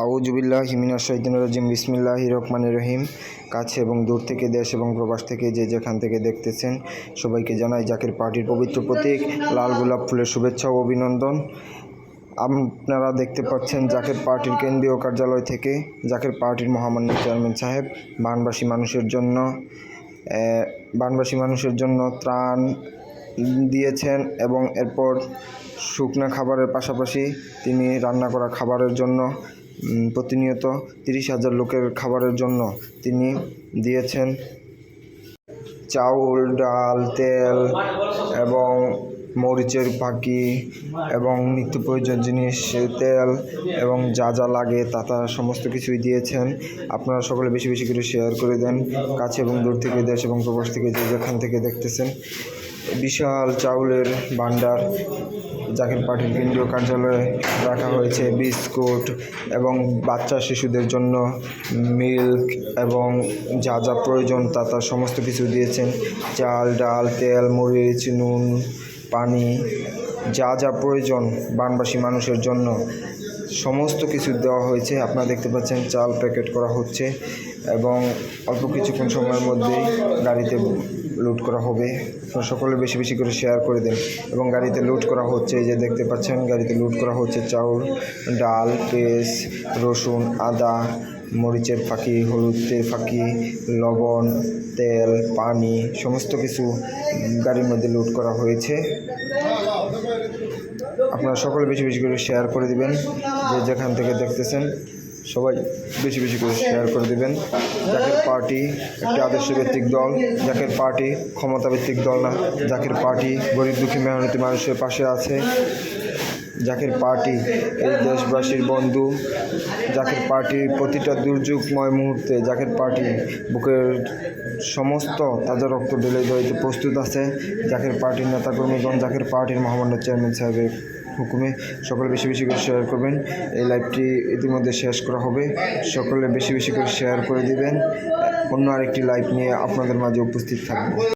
আউজুবিল্লাহ হিমিনা শৈদিন রাজিম। বিসমিল্লাহ রহমান রহিম। কাছে এবং দূর থেকে দেশ এবং প্রবাস থেকে যে যেখান থেকে দেখতেছেন, সবাইকে জানাই জাকের পার্টির পবিত্র প্রতীক, লাল গোলাপ ফুলের শুভেচ্ছা ও অভিনন্দন। আপনারা দেখতে পাচ্ছেন জাকের পার্টির কেন্দ্রীয় কার্যালয় থেকে জাকের পার্টির মহামান্য চেয়ারম্যান সাহেব, বানবাসী মানুষের জন্য বানবাসী মানুষের জন্য ত্রাণ দিয়েছেন এবং এরপর শুকনো খাবারের পাশাপাশি তিনি রান্না করা খাবারের জন্য প্রতিনিয়ত তিরিশ হাজার লোকের খাবারের জন্য তিনি দিয়েছেন চাউল, ডাল, তেল এবং মরিচের পাখি এবং নিত্য প্রয়োজন জিনিস, তেল এবং যা যা লাগে তা তা সমস্ত কিছুই দিয়েছেন। আপনারা সকলে বেশি বেশি করে শেয়ার করে দেন কাছে এবং দূর থেকে, দেশ এবং প্রবাস থেকে যে যেখান থেকে দেখতেছেন। বিশাল চাউলের ভাণ্ডার, জাকির পার্টির কেন্দ্রীয় কার্যালয়ে রাখা হয়েছে বিস্কুট এবং বাচ্চা শিশুদের জন্য মিল্ক এবং যা যা প্রয়োজন তা তার সমস্ত কিছু দিয়েছেন। চাল, ডাল, তেল, মরিচ, নুন, পানি, যা যা প্রয়োজন বানবাসী মানুষের জন্য সমস্ত কিছু দেওয়া হয়েছে। আপনারা দেখতে পাচ্ছেন চাল প্যাকেট করা হচ্ছে এবং অল্প কিছুক্ষণ সময়ের মধ্যেই গাড়িতে লোড করা হবে। আপনারা সকলে বেশি বেশি করে শেয়ার করে দেন। এবং গাড়িতে লুট করা হচ্ছে, এই যে দেখতে পাচ্ছেন, গাড়িতে লুট করা হচ্ছে চাউল, ডাল পেঁয়াজ রসুন, আদা, মরিচের ফাঁকি, হলুদের ফাঁকি, লবণ, তেল, পানি, সমস্ত কিছু গাড়ির মধ্যে লুট করা হয়েছে। আপনারা সকলে বেশি বেশি করে শেয়ার করে দিবেন। যে যেখান থেকে দেখতেছেন সবাই বেশি বেশি করে শেয়ার করে দিবেন। জাকের পার্টি একটি আদর্শ ভিত্তিক দল, জাকের পার্টি ক্ষমতা ভিত্তিক দল না, জাকের পার্টি গরিব দুঃখী মেহনতি মানুষের পাশে আছে। জাকের পার্টি এই দেশবাসীর বন্ধু। জাকের পার্টির প্রতিটা দুর্যোগময় মুহূর্তে জাকের পার্টি বুকের সমস্ত তাজা রক্ত ঢেলে দিতে প্রস্তুত আছে। জাকের পার্টির নেতাকর্মীগণ, জাকের পার্টির মহামান্য চেয়ারম্যান সাহেবের হুকুমে সকলে বেশি বেশি করে শেয়ার করবেন। এই লাইভটি ইতিমধ্যে শেষ করা হবে। সকলে বেশি বেশি করে শেয়ার করে দিবেন। অন্য আরেকটি লাইভ নিয়ে আপনাদের মাঝে উপস্থিত থাকব।